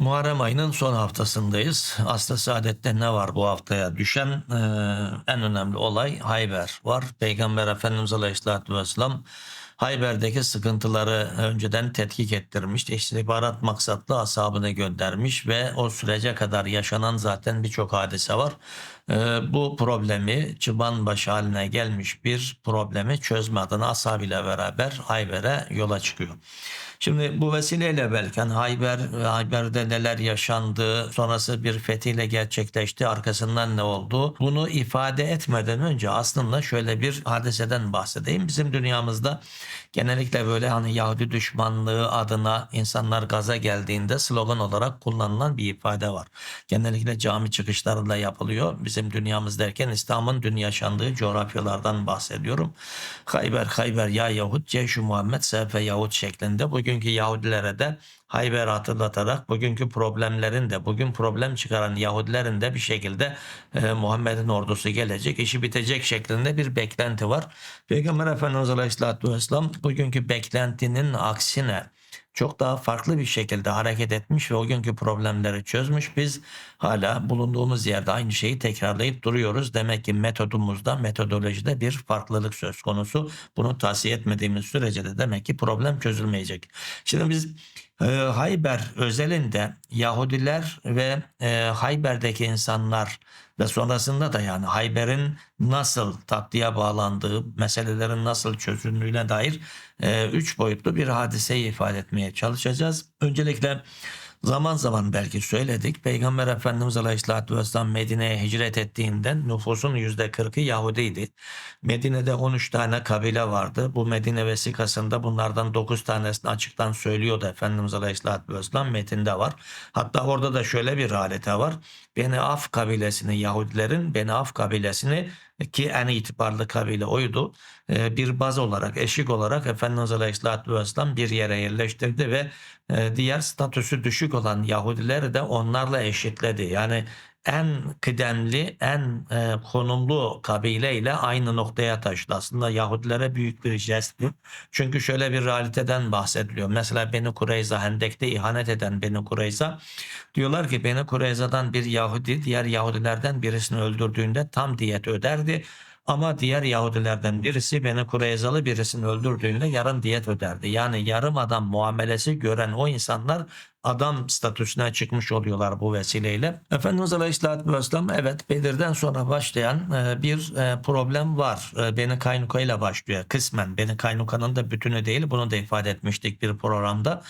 Muharrem ayının son haftasındayız. Aslı Saadet'te ne var bu haftaya düşen e, en önemli olay Hayber var. Peygamber Efendimiz Aleyhisselatü Vesselam Hayber'deki sıkıntıları önceden tetkik ettirmiş. İstihbarat maksatlı ashabını göndermiş ve o sürece kadar yaşanan zaten birçok hadise var. E, bu problemi çıban başı haline gelmiş bir problemi çözme adına ashabıyla beraber Hayber'e yola çıkıyor. Şimdi bu vesileyle belki hani Hayber, Hayber'de neler yaşandı, sonrası bir fethiyle gerçekleşti, arkasından ne oldu? Bunu ifade etmeden önce aslında şöyle bir hadiseden bahsedeyim. Bizim dünyamızda genellikle böyle hani Yahudi düşmanlığı adına insanlar gaza geldiğinde slogan olarak kullanılan bir ifade var. Genellikle cami çıkışlarında yapılıyor. Bizim dünyamız derken İslam'ın dün yaşandığı coğrafyalardan bahsediyorum. Hayber, Hayber ya Yahud, Ceyşu Muhammed, Sefe Yahud şeklinde bugünkü Yahudilere de Hayber hatırlatarak bugünkü problemlerin de bugün problem çıkaran Yahudilerin de bir şekilde e, Muhammed'in ordusu gelecek, işi bitecek şeklinde bir beklenti var. Peygamber Efendimiz Aleyhisselatü Vesselam bugünkü beklentinin aksine çok daha farklı bir şekilde hareket etmiş ve o günkü problemleri çözmüş. Biz hala bulunduğumuz yerde aynı şeyi tekrarlayıp duruyoruz. Demek ki metodumuzda, metodolojide bir farklılık söz konusu. Bunu tavsiye etmediğimiz sürece de demek ki problem çözülmeyecek. Şimdi biz e, Hayber özelinde Yahudiler ve e, Hayber'deki insanlar ve sonrasında da yani Hayber'in nasıl tatlıya bağlandığı, meselelerin nasıl çözüldüğüne dair e, üç boyutlu bir hadiseyi ifade etmeye çalışacağız. Öncelikle zaman zaman belki söyledik. Peygamber Efendimiz Aleyhisselatü Vesselam Medine'ye hicret ettiğinde nüfusun %40'ı Yahudiydi. Medine'de 13 tane kabile vardı. Bu Medine vesikasında bunlardan 9 tanesini açıktan söylüyordu Efendimiz Aleyhisselatü Vesselam metinde var. Hatta orada da şöyle bir realite var. Beni Af kabilesini Yahudilerin Beni Af kabilesini ki en itibarlı kabile oydu. E, Bir baz olarak, eşik olarak Efendimiz Aleyhisselatü Vesselam bir yere yerleştirdi ve e, diğer statüsü düşük olan Yahudileri de onlarla eşitledi. Yani en kıdemli, en e, konumlu kabileyle aynı noktaya taşıdı. Aslında Yahudilere büyük bir jest. Çünkü şöyle bir realiteden bahsediliyor. Mesela Beni Kureyza, Hendek'te ihanet eden Beni Kureyza diyorlar ki Beni Kureyza'dan bir Yahudi diğer Yahudilerden birisini öldürdüğünde tam diyet öderdi. Ama diğer Yahudilerden birisi Beni Kureyzalı birisini öldürdüğünde yarım diyet öderdi. Yani yarım adam muamelesi gören o insanlar adam statüsüne çıkmış oluyorlar bu vesileyle. Efendimiz Aleyhisselatü Vesselam evet Bedir'den sonra başlayan e, bir e, problem var. E, Beni Kaynuka ile başlıyor kısmen. Beni Kaynuka'nın da bütünü değil bunu da ifade etmiştik bir programda.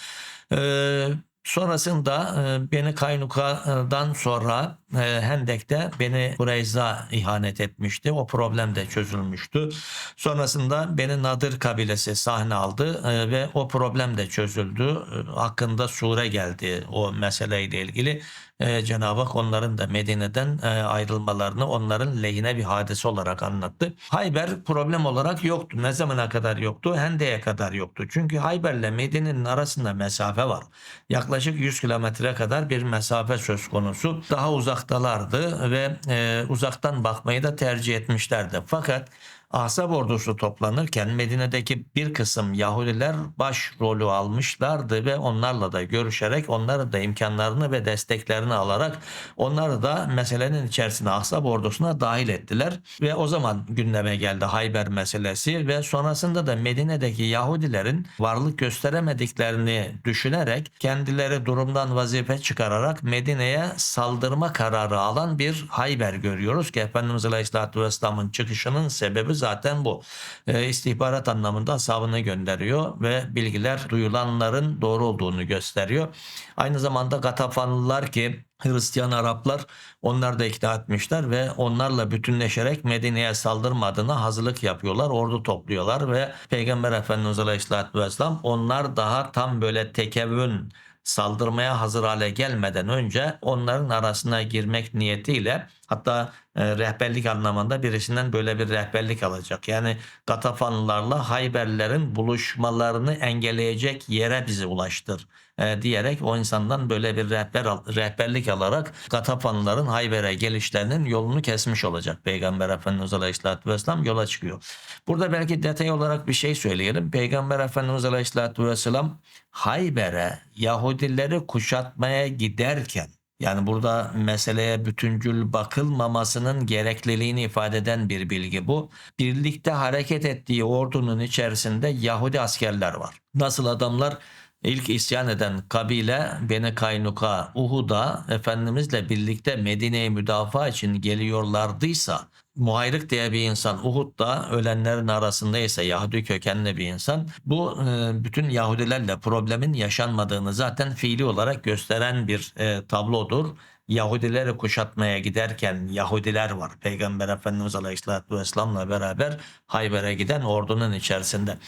Sonrasında Beni Kaynuka'dan sonra e, Hendek'te Beni Kureyza ihanet etmişti. O problem de çözülmüştü. Sonrasında Beni Nadir kabilesi sahne aldı e, ve o problem de çözüldü. E, hakkında sure geldi o meseleyle ilgili. E, Cenab-ı Hak onların da Medine'den e, ayrılmalarını onların lehine bir hadise olarak anlattı. Hayber problem olarak yoktu. Ne zamana kadar yoktu? Hendek'e kadar yoktu. Çünkü Hayber'le Medine'nin arasında mesafe var. Yaklaşık 100 kilometre kadar bir mesafe söz konusu. Daha uzaktalardı ve e, uzaktan bakmayı da tercih etmişlerdi. Fakat Ahzab ordusu toplanırken Medine'deki bir kısım Yahudiler baş rolü almışlardı ve onlarla da görüşerek onları da imkanlarını ve desteklerini alarak onları da meselenin içerisine Ahzab ordusuna dahil ettiler. Ve o zaman gündeme geldi Hayber meselesi ve sonrasında da Medine'deki Yahudilerin varlık gösteremediklerini düşünerek kendileri durumdan vazife çıkararak Medine'ye saldırma kararı alan bir Hayber görüyoruz ki Efendimiz Aleyhisselatü Vesselam'ın çıkışının sebebi zaten bu. E, istihbarat anlamında ashabını gönderiyor ve bilgiler duyulanların doğru olduğunu gösteriyor. Aynı zamanda Gatafanlılar ki Hristiyan Araplar onlar da ikna etmişler ve onlarla bütünleşerek Medine'ye saldırma adına hazırlık yapıyorlar. Ordu topluyorlar ve Peygamber Efendimiz Aleyhisselatü Vesselam onlar daha tam böyle tekevvün saldırmaya hazır hale gelmeden önce onların arasına girmek niyetiyle Hatta e, rehberlik anlamında birisinden böyle bir rehberlik alacak. Yani Gatafanlılarla Hayberlilerin buluşmalarını engelleyecek yere bizi ulaştır e, diyerek o insandan böyle bir rehber rehberlik alarak Gatafanlıların Hayber'e gelişlerinin yolunu kesmiş olacak. Peygamber Efendimiz Aleyhisselatü Vesselam yola çıkıyor. Burada belki detay olarak bir şey söyleyelim. Peygamber Efendimiz Aleyhisselatü Vesselam Hayber'e Yahudileri kuşatmaya giderken yani burada meseleye bütüncül bakılmamasının gerekliliğini ifade eden bir bilgi bu. Birlikte hareket ettiği ordunun içerisinde Yahudi askerler var. Nasıl adamlar ilk isyan eden kabile Beni Kaynuka, Uhud'a Efendimizle birlikte Medine'yi müdafaa için geliyorlardıysa Muhayrık diye bir insan Uhud'da ölenlerin arasındaysa Yahudi kökenli bir insan bu e, bütün Yahudilerle problemin yaşanmadığını zaten fiili olarak gösteren bir e, tablodur. Yahudileri kuşatmaya giderken Yahudiler var. Peygamber Efendimiz Aleyhisselatü Vesselam'la beraber Hayber'e giden ordunun içerisinde.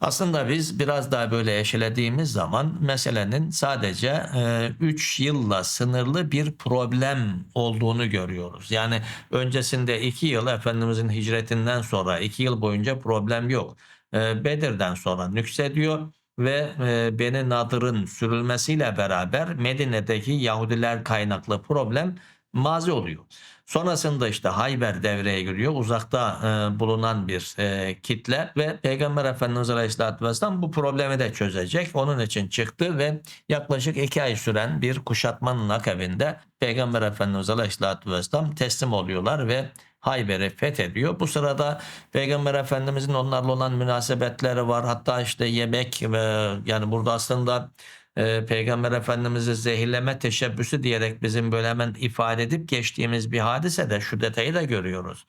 Aslında biz biraz daha böyle eşelediğimiz zaman meselenin sadece 3 yılla sınırlı bir problem olduğunu görüyoruz. Yani öncesinde 2 yıl Efendimizin hicretinden sonra 2 yıl boyunca problem yok. E, Bedir'den sonra nüksediyor ve e, Beni Nadır'ın sürülmesiyle beraber Medine'deki Yahudiler kaynaklı problem mazi oluyor. Sonrasında işte Hayber devreye giriyor. Uzakta e, bulunan bir e, kitle ve Peygamber Efendimiz Aleyhisselatü Vesselam bu problemi de çözecek. Onun için çıktı ve yaklaşık iki ay süren bir kuşatmanın akabinde Peygamber Efendimiz Aleyhisselatü Vesselam teslim oluyorlar ve Hayber'i fethediyor. Bu sırada Peygamber Efendimizin onlarla olan münasebetleri var. Hatta işte yemek ve yani burada aslında e, Peygamber Efendimiz'i zehirleme teşebbüsü diyerek bizim böyle hemen ifade edip geçtiğimiz bir hadise de şu detayı da görüyoruz.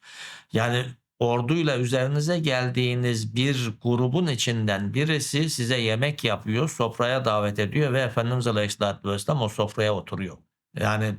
Yani orduyla üzerinize geldiğiniz bir grubun içinden birisi size yemek yapıyor, sofraya davet ediyor ve Efendimiz Aleyhisselatü Vesselam o sofraya oturuyor. Yani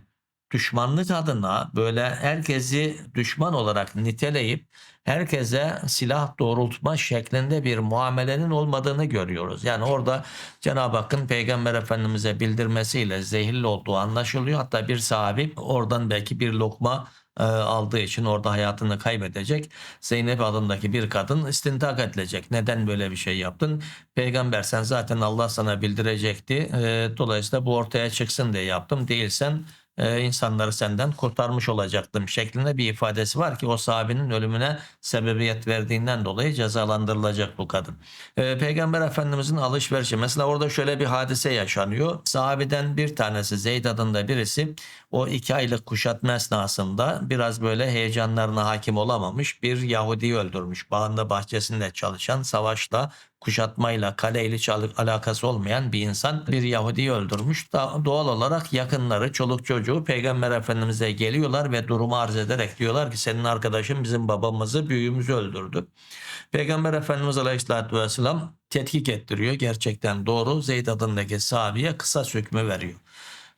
düşmanlık adına böyle herkesi düşman olarak niteleyip herkese silah doğrultma şeklinde bir muamelenin olmadığını görüyoruz. Yani orada Cenab-ı Hakk'ın Peygamber Efendimiz'e bildirmesiyle zehirli olduğu anlaşılıyor. Hatta bir sahabi oradan belki bir lokma e, aldığı için orada hayatını kaybedecek. Zeynep adındaki bir kadın istintak edilecek. Neden böyle bir şey yaptın? Peygamber sen zaten Allah sana bildirecekti. E, dolayısıyla bu ortaya çıksın diye yaptım. Değilsen e, insanları senden kurtarmış olacaktım şeklinde bir ifadesi var ki o sahabenin ölümüne sebebiyet verdiğinden dolayı cezalandırılacak bu kadın. E, Peygamber Efendimizin alışverişi mesela orada şöyle bir hadise yaşanıyor. Sahabeden bir tanesi Zeyd adında birisi o iki aylık kuşatma esnasında biraz böyle heyecanlarına hakim olamamış bir Yahudi'yi öldürmüş. Bağında bahçesinde çalışan savaşla kuşatmayla kaleyle çalık alakası olmayan bir insan bir Yahudi'yi öldürmüş. Doğal olarak yakınları, çoluk çocuğu Peygamber Efendimiz'e geliyorlar ve durumu arz ederek diyorlar ki senin arkadaşın bizim babamızı, büyüğümüzü öldürdü. Peygamber Efendimiz Aleyhisselatü Vesselam tetkik ettiriyor. Gerçekten doğru. Zeyd adındaki sahabeye kısa hükmü veriyor.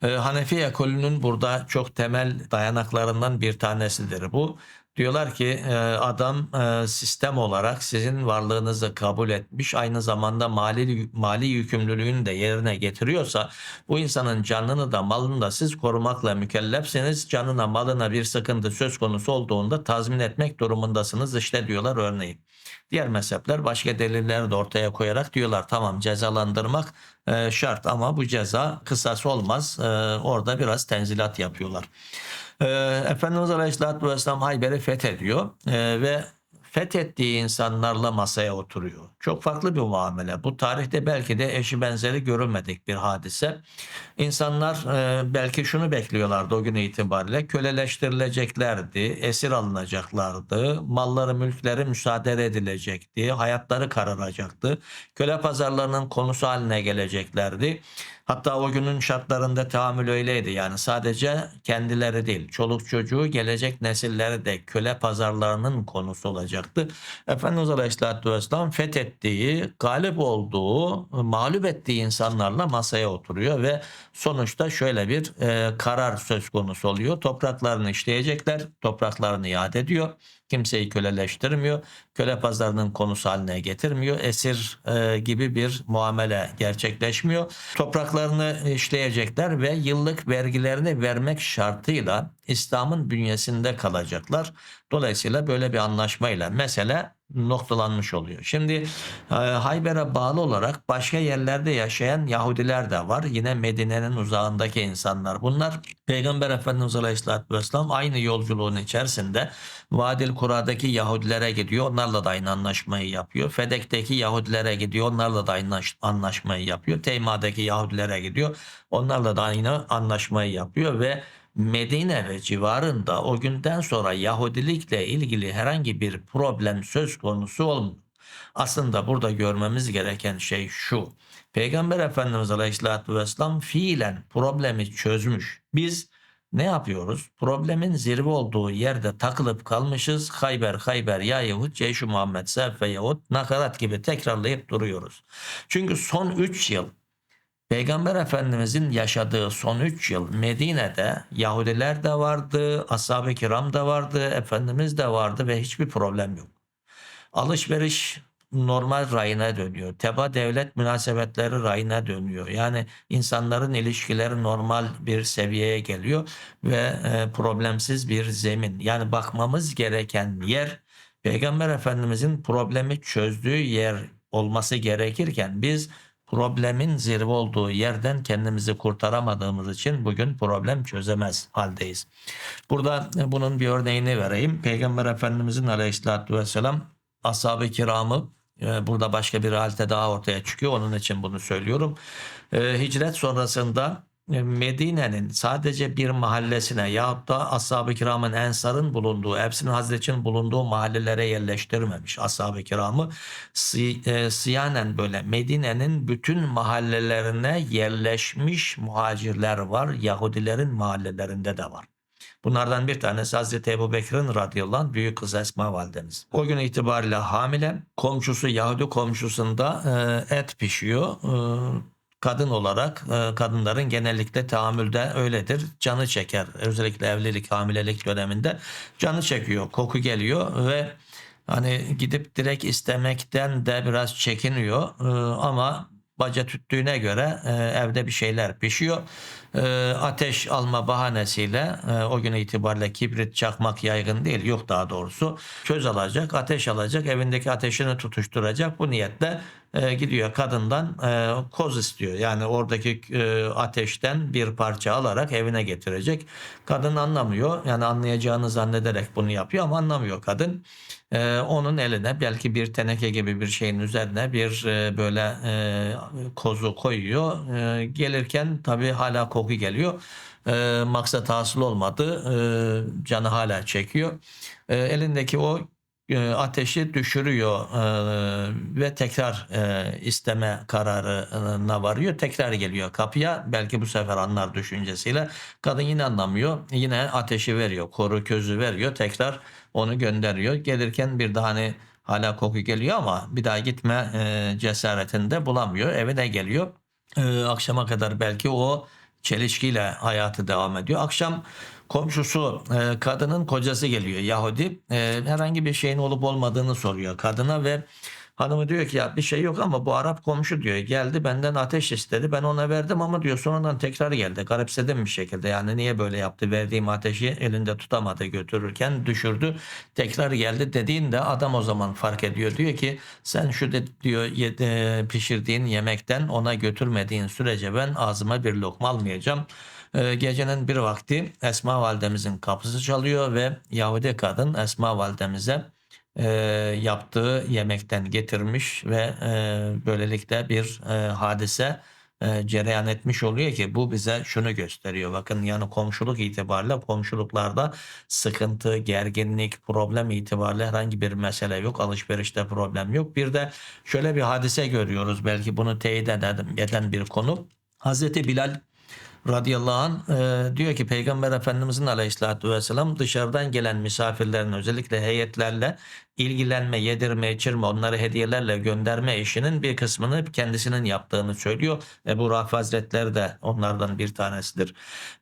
Ee, Hanefi ekolünün burada çok temel dayanaklarından bir tanesidir bu. Diyorlar ki e, adam e, sistem olarak sizin varlığınızı kabul etmiş aynı zamanda mali mali yükümlülüğünü de yerine getiriyorsa bu insanın canını da malını da siz korumakla mükellefsiniz. Canına malına bir sıkıntı söz konusu olduğunda tazmin etmek durumundasınız işte diyorlar örneğin. Diğer mezhepler başka deliller de ortaya koyarak diyorlar tamam cezalandırmak e, şart ama bu ceza kısas olmaz. Orada biraz tenzilat yapıyorlar. E, Efendimiz Aleyhisselatü Vesselam Hayber'i fethediyor e, ve fethettiği insanlarla masaya oturuyor. Çok farklı bir muamele. Bu tarihte belki de eşi benzeri görülmedik bir hadise. İnsanlar e, belki şunu bekliyorlardı o gün itibariyle. Köleleştirileceklerdi, esir alınacaklardı, malları mülkleri müsaade edilecekti, hayatları kararacaktı. Köle pazarlarının konusu haline geleceklerdi. Hatta o günün şartlarında tahammül öyleydi. Yani sadece kendileri değil, çoluk çocuğu, gelecek nesilleri de köle pazarlarının konusu olacaktı. Efendimiz Aleyhisselatü Vesselam fethettiği, galip olduğu, mağlup ettiği insanlarla masaya oturuyor ve sonuçta şöyle bir e, karar söz konusu oluyor. Topraklarını işleyecekler, topraklarını iade ediyor. Kimseyi köleleştirmiyor. Köle pazarının konusu haline getirmiyor. Esir e, gibi bir muamele gerçekleşmiyor. Topraklarını işleyecekler ve yıllık vergilerini vermek şartıyla İslam'ın bünyesinde kalacaklar. Dolayısıyla böyle bir anlaşmayla mesele noktalanmış oluyor. Şimdi e, Hayber'e bağlı olarak başka yerlerde yaşayan Yahudiler de var. Yine Medine'nin uzağındaki insanlar. Bunlar Peygamber Efendimiz Aleyhisselatü Vesselam aynı yolculuğun içerisinde Vadil Kura'daki Yahudilere gidiyor. Onlarla da aynı anlaşmayı yapıyor. Fedek'teki Yahudilere gidiyor. Onlarla da aynı anlaşmayı yapıyor. Teyma'daki Yahudilere gidiyor. Onlarla da aynı anlaşmayı yapıyor ve Medine ve civarında o günden sonra Yahudilikle ilgili herhangi bir problem söz konusu olmuyor. Aslında burada görmemiz gereken şey şu. Peygamber Efendimiz Aleyhisselatü Vesselam fiilen problemi çözmüş. Biz ne yapıyoruz? Problemin zirve olduğu yerde takılıp kalmışız. Hayber, Hayber, ya Yahud, Ceyş-i Muhammed, Sef Yahud, nakarat gibi tekrarlayıp duruyoruz. Çünkü son 3 yıl Peygamber Efendimizin yaşadığı son 3 yıl Medine'de Yahudiler de vardı, ashab-ı kiram da vardı, Efendimiz de vardı ve hiçbir problem yok. Alışveriş normal rayına dönüyor. Teba devlet münasebetleri rayına dönüyor. Yani insanların ilişkileri normal bir seviyeye geliyor ve e, problemsiz bir zemin. Yani bakmamız gereken yer Peygamber Efendimizin problemi çözdüğü yer olması gerekirken biz problemin zirve olduğu yerden kendimizi kurtaramadığımız için bugün problem çözemez haldeyiz. Burada bunun bir örneğini vereyim. Peygamber Efendimizin aleyhissalatü vesselam ashab-ı kiramı e, burada başka bir halde daha ortaya çıkıyor. Onun için bunu söylüyorum. E, hicret sonrasında e, Medine'nin sadece bir mahallesine yahut da ashab-ı kiramın ensarın bulunduğu, hepsinin Hazret'in bulunduğu mahallelere yerleştirmemiş ashab-ı kiramı. Siyanen böyle Medine'nin bütün mahallelerine yerleşmiş muhacirler var. Yahudilerin mahallelerinde de var. Bunlardan bir tanesi Hazreti Ebu Bekir'in radıyallahu anh büyük kızı Esma validemiz. O gün itibariyle hamile. Komşusu Yahudi komşusunda e, et pişiyor. E, kadın olarak e, kadınların genellikle tahammülde öyledir. Canı çeker. Özellikle evlilik, hamilelik döneminde canı çekiyor. Koku geliyor ve hani gidip direkt istemekten de biraz çekiniyor. E, ama baca tüttüğüne göre e, evde bir şeyler pişiyor. E, ateş alma bahanesiyle e, o gün itibariyle kibrit çakmak yaygın değil yok daha doğrusu köz alacak ateş alacak evindeki ateşini tutuşturacak bu niyetle e, gidiyor kadından e, koz istiyor. Yani oradaki ateşten bir parça alarak evine getirecek. Kadın anlamıyor. Yani anlayacağını zannederek bunu yapıyor ama anlamıyor kadın. Onun eline belki bir teneke gibi bir şeyin üzerine bir böyle kozu koyuyor. Gelirken tabii hala koku geliyor. E, maksat hasıl olmadı. E, canı hala çekiyor. E, elindeki o e, ateşi düşürüyor e, ve tekrar e, isteme kararına varıyor. Tekrar geliyor kapıya. Belki bu sefer anlar düşüncesiyle. Kadın yine anlamıyor. Yine ateşi veriyor. Koru közü veriyor. Tekrar onu gönderiyor. Gelirken bir daha hani hala koku geliyor ama bir daha gitme cesaretinde bulamıyor. Evine geliyor. Akşama kadar belki o çelişkiyle hayatı devam ediyor. Akşam komşusu e, kadının kocası geliyor Yahudi. E, herhangi bir şeyin olup olmadığını soruyor kadına ve hanımı diyor ki ya bir şey yok ama bu Arap komşu diyor. Geldi benden ateş istedi. Ben ona verdim ama diyor sonradan tekrar geldi. Garipsedim bir şekilde. Yani niye böyle yaptı? Verdiğim ateşi elinde tutamadı götürürken düşürdü. Tekrar geldi dediğinde adam o zaman fark ediyor. Diyor ki sen şu de, diyor e, pişirdiğin yemekten ona götürmediğin sürece ben ağzıma bir lokma almayacağım. Ee, gecenin bir vakti Esma validemizin kapısı çalıyor ve Yahudi kadın Esma validemize e, yaptığı yemekten getirmiş ve e, böylelikle bir e, hadise e, cereyan etmiş oluyor ki bu bize şunu gösteriyor. Bakın yani komşuluk itibariyle komşuluklarda sıkıntı, gerginlik, problem itibariyle herhangi bir mesele yok. Alışverişte problem yok. Bir de şöyle bir hadise görüyoruz. Belki bunu teyit eden, eden bir konu. Hazreti Bilal radıyallahu anh e, diyor ki Peygamber Efendimizin aleyhissalatü vesselam dışarıdan gelen misafirlerin özellikle heyetlerle ilgilenme, yedirme, içirme, onları hediyelerle gönderme işinin bir kısmını kendisinin yaptığını söylüyor. Ebu Rafi Hazretleri de onlardan bir tanesidir.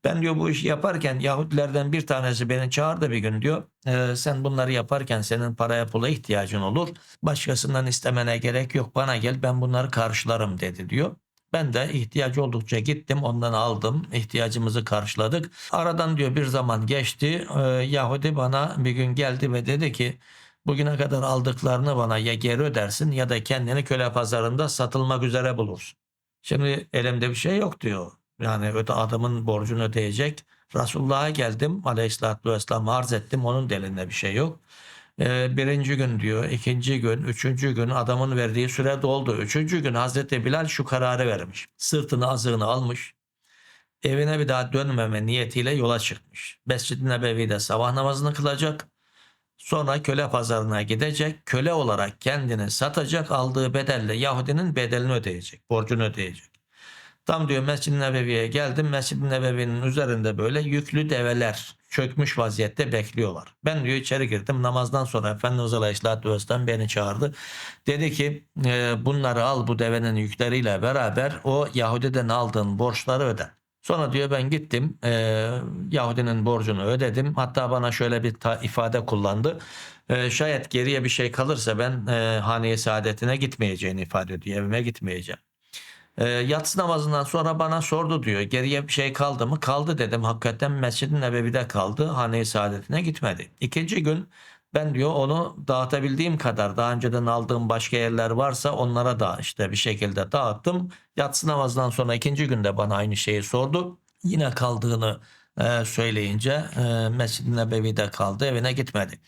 Ben diyor bu işi yaparken Yahudilerden bir tanesi beni çağırdı bir gün diyor. "E, sen bunları yaparken senin paraya pula ihtiyacın olur. Başkasından istemene gerek yok bana gel ben bunları karşılarım dedi diyor. Ben de ihtiyacı oldukça gittim ondan aldım ihtiyacımızı karşıladık. Aradan diyor bir zaman geçti Ee, Yahudi bana bir gün geldi ve dedi ki bugüne kadar aldıklarını bana ya geri ödersin ya da kendini köle pazarında satılmak üzere bulursun. Şimdi elimde bir şey yok diyor. Yani öte adamın borcunu ödeyecek. Resulullah'a geldim aleyhissalatü vesselam arz ettim onun da elinde bir şey yok. Ee, birinci gün diyor, ikinci gün, üçüncü gün adamın verdiği süre doldu. Üçüncü gün Hazreti Bilal şu kararı vermiş. Sırtını azığını almış. Evine bir daha dönmeme niyetiyle yola çıkmış. Mescid-i Nebevi'de sabah namazını kılacak. Sonra köle pazarına gidecek. Köle olarak kendini satacak. Aldığı bedelle Yahudinin bedelini ödeyecek. Borcunu ödeyecek. Tam diyor Mescid-i Nebevi'ye geldim. Mescid-i Nebevi'nin üzerinde böyle yüklü develer çökmüş vaziyette bekliyorlar. Ben diyor içeri girdim. Namazdan sonra Efendimiz Aleyhisselatü Vesselam beni çağırdı. Dedi ki "E, bunları al bu devenin yükleriyle beraber o Yahudi'den aldığın borçları öde. Sonra diyor ben gittim e, Yahudinin borcunu ödedim. Hatta bana şöyle bir ta- ifade kullandı. E, şayet geriye bir şey kalırsa ben e, haneye saadetine gitmeyeceğini ifade ediyor. Evime gitmeyeceğim. E, yatsı namazından sonra bana sordu diyor. Geriye bir şey kaldı mı? Kaldı dedim. Hakikaten Mescid-i Nebevi'de kaldı. Hane-i Saadetine gitmedi. İkinci gün ben diyor onu dağıtabildiğim kadar daha önceden aldığım başka yerler varsa onlara da işte bir şekilde dağıttım. Yatsı namazından sonra ikinci günde bana aynı şeyi sordu. Yine kaldığını e, söyleyince e, Mescid-i Nebevi'de kaldı evine gitmedi.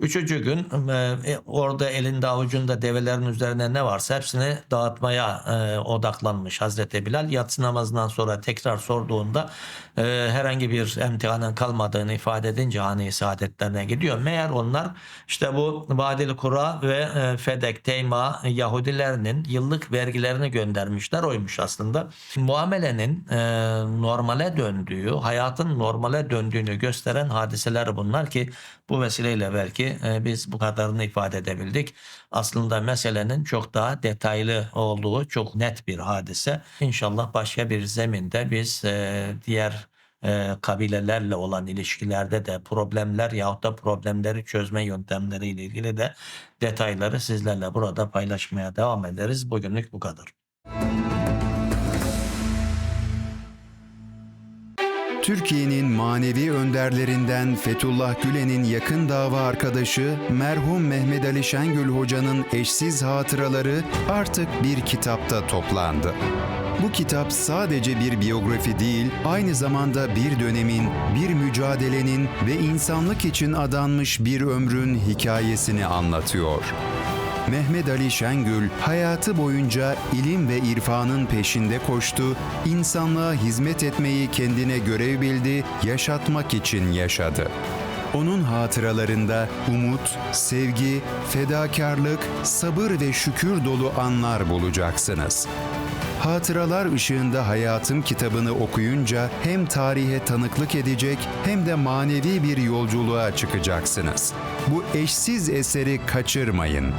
Üçüncü gün e, orada elinde avucunda develerin üzerine ne varsa hepsini dağıtmaya e, odaklanmış Hazreti Bilal. Yatsı namazından sonra tekrar sorduğunda e, herhangi bir emtihanın kalmadığını ifade edince hane saadetlerine gidiyor. Meğer onlar işte bu Vadil Kura ve e, Fedek, Teyma Yahudilerinin yıllık vergilerini göndermişler oymuş aslında. Muamelenin e, normale döndüğü, hayatın normale döndüğünü gösteren hadiseler bunlar ki bu vesileyle belki e, biz bu kadarını ifade edebildik. Aslında meselenin çok daha detaylı olduğu çok net bir hadise. İnşallah başka bir zeminde biz e, diğer e, kabilelerle olan ilişkilerde de problemler yahut da problemleri çözme yöntemleriyle ilgili de detayları sizlerle burada paylaşmaya devam ederiz. Bugünlük bu kadar. Türkiye'nin manevi önderlerinden Fethullah Gülen'in yakın dava arkadaşı merhum Mehmet Ali Şengül Hoca'nın eşsiz hatıraları artık bir kitapta toplandı. Bu kitap sadece bir biyografi değil, aynı zamanda bir dönemin, bir mücadelenin ve insanlık için adanmış bir ömrün hikayesini anlatıyor. Mehmet Ali Şengül hayatı boyunca ilim ve irfanın peşinde koştu, insanlığa hizmet etmeyi kendine görev bildi, yaşatmak için yaşadı. Onun hatıralarında umut, sevgi, fedakarlık, sabır ve şükür dolu anlar bulacaksınız. Hatıralar ışığında hayatım kitabını okuyunca hem tarihe tanıklık edecek hem de manevi bir yolculuğa çıkacaksınız. Bu eşsiz eseri kaçırmayın.